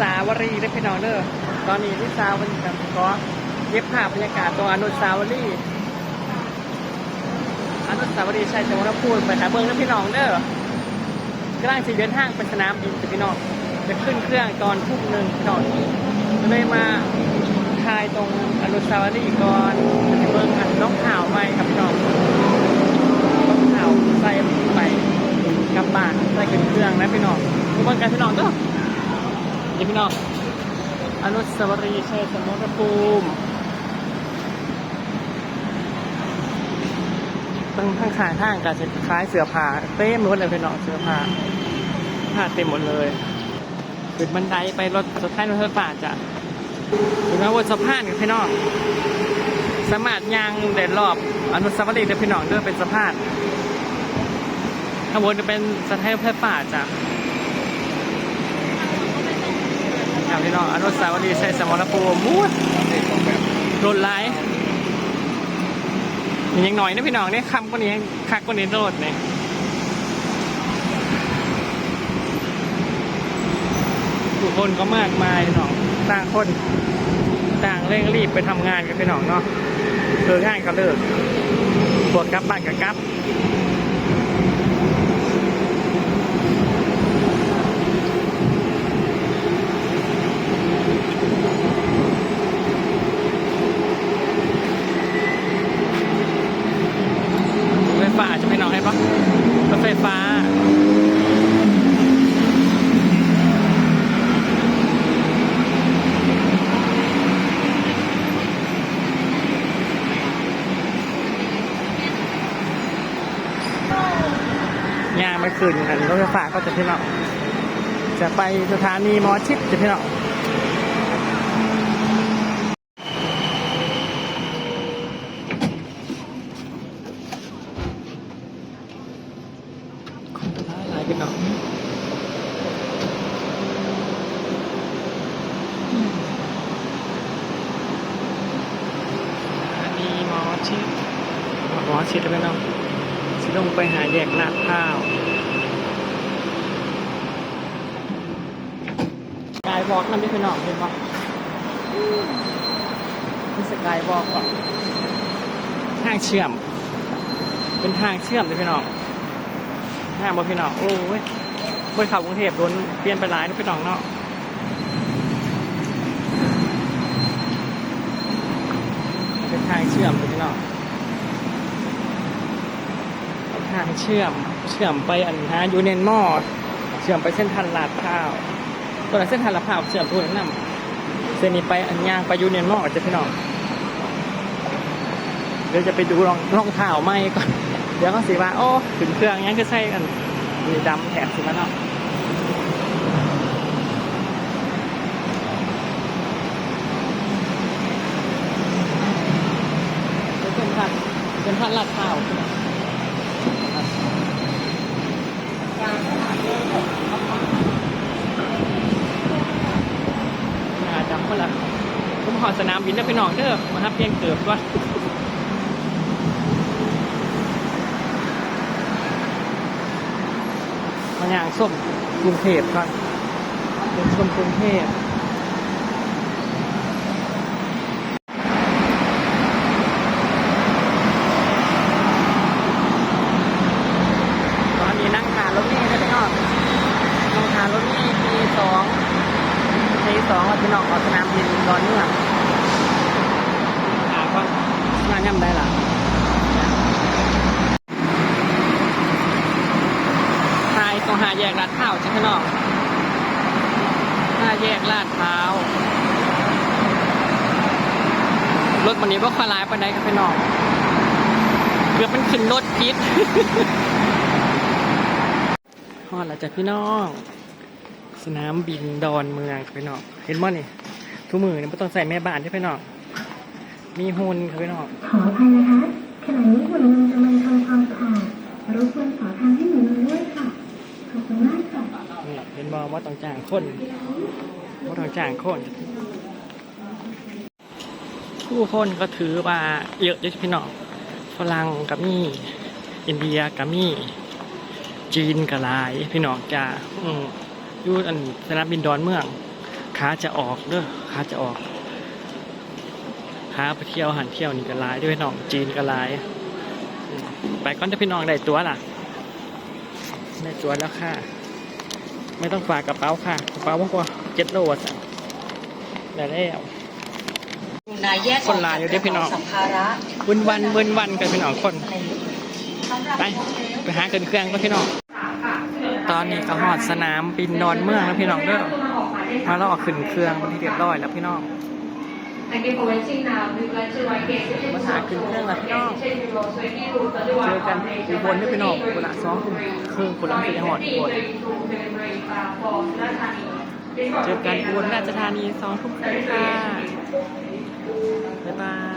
สาวรีเลยพี่น้องเด้อตอนนี้ที่ซาวมันกับก็เย็บภาพบรรยากาศตรงอนุสาวรีย์อนุสาวรีย์ชัยสมรภูมิไปหาเบิ้งนะพี่น้องเด้อกลังจะเดินทางไปสนามบินพี่น้องจะขึ้นเครื่องตอนทุ่มหนึ่งพี่น้องเลยมาถ่ายตรงอนุสาวรีย์ก่อนจะเบิ้งอันน้องข่าวไปครับพี่น้องน้องข่าวใส่ไปกับบ้านใส่ขึ้นเครื่องนะพี่น้องทุกคนกันพี่น้องเด้อ นี่พี่น้องอนุสาวรีย์ชัยสมรภูมิตั้งข้างขางทางการจะคล้ายเสือผ้าเต็มหมดเลยพี่น้องเสือผ้าผ้าเต็มหมดเลยขึ้นบันไดไปรถสะพานรถไฟฟ้าจ้ะถึงแม้ว่าสะพานกับพี่น้องสามารถยางเดินรอบอนุสาวรีย์เดินพี่น้องเดินเป็นสะพานข้างบนจะเป็นสถานีรถไฟฟ้าจ้ะ ครับ พี่น้องอนุสาวรีย์ชัยสมรภูมิมูดรถไล่ยังหน่อยนะพี่น้องเนี่ยคำกว่านี้คักกว่านี้โดดเนี่ยผู้คนก็มากมายน้องต่างคนต่างเร่งรีบไปทำงานกันพี่น้องเนาะเลิกงานก็เลิกปวดกลับบ้านก็กลับ รถไฟฟ้าจะไม่น้องให้ปะรถไฟฟ้า ย่างไม่คืนกันรถไฟฟ้าก็จะพี่น้องจะไปสถานีมอชิดจะพี่น้องคนร้ายหลายพี่น้องสถานีหมอชิดหมอชิดจะพี่น้องสิลงไปหาแยกลาดข้าวสกาย วอล์กนั่นพี่พี่น้องเห็นปะนี่สกายวอล์กก่อนทางเชื่อม เป็นทางเชื่อมเลยพี่น้องทางบนพี่น้องโอ้ยบนเขากรุงเทพโดนเปลี่ยนไปหลายนะพี่น้องเนาะเป็นทางเชื่อมเลยพี่น้องทางเชื่อมเชื่อมไปอันฮะยูเนนมอเชื่อมไปเส้นทันลาดพร้าว ตัวนั้นเส้นทันลาดพร้าวเชื่อมตัวนั้นเส้นนี้ไปอันย่างไปยูเนนมอดจะพี่น้องเดี๋ยวจะไปดูรองรองเท้าไหมก่อนเดี๋ยวเขาสิว่าโอ้ถึงเครื่องยังก็ใช่กันมีดำแถบสิมาเนาะเป็นพันเป็นพันลาดพร้าว น่าละผมหอสนามบินได้ไปหนองเด้อมาฮับเพียงเกิดว่ามาอย่างส้มกรุงเทพก่อนเป็นส้มกรุงเทพตอนนี้นั่งทานรถเมล์ได้ไปนอกนั่งทานรถเมล์ปีสอง ทีสองพี่น้องออกสนามบินดอนเมืองหาก่อนมาย่ำได้ล่ะทายตรงหาแย กลาดพร้าวใช่ไหมน้องห้าแยกลาดพร้าว รถวันนี้ว่าคลายไปไหนครับพี่น้องเกือบเป็นขึ้นรถพิษฮอดแล้วจ้ะพี่น้อง สนามบินดอนเมืองครับพี่น้อง เห็นมั้นี่ ทุกมือเนี่ยไม่ต้องใส่แม่บ้านใช่ไหมน้อง มีหุ่นครับพี่น้อง ขออภัยนะคะขณะนี้หุ่นกำลังกำลังทำความสะอาดรบกวนขอทางให้หนูด้วยค่ะ ขอบคุณมากค่ะ นี่เห็น บอว่าต้องจ้างคนว่าต้องจ้างคน ผู้คนก็ถือว่าเยอะเยอะพี่น้องฝรั่งกับมีอินเดียกับมีจีนกับหลายพี่น้องจ้าอืมยู่อันสนามบินดอนเมืองขาจะออกเด้อขาจะออกขาไปเที่ยวหันเที่ยวนี่ก็หลายด้วยน้องจีนก็หลายไปก่อนจะพี่น้องได้ตัวล่ะได้ตัวแล้วค่ะ ไม่ต้องฝากกระเป๋าค่ะ กระเป๋ามากกว่าเจ็ดโลสั่งได้แล้วนายแยกคนลายอยู่เด้อพี่น้องสัมภาระวันวันวันวันกันพี่น้องคน ไป ไปหาเกินเครื่องก็พี่น้อง ตอนนี้ก็หอดสนามบินดอนเมืองแล้วพี่น้องเด้อมาเราออกขึ้นเครื่องเป็นที่เรียบร้อยแล้วพี่น้อง มาหาขึ้นเครื่องแล้วพี่น้องเจอกันอุบลด้วยพี่น้องเวลาซ้อมครื่องคนละมันจะได้หอดอุบลเจอกันอุบลราชธานีสองทุ่มครึ่งค่ะ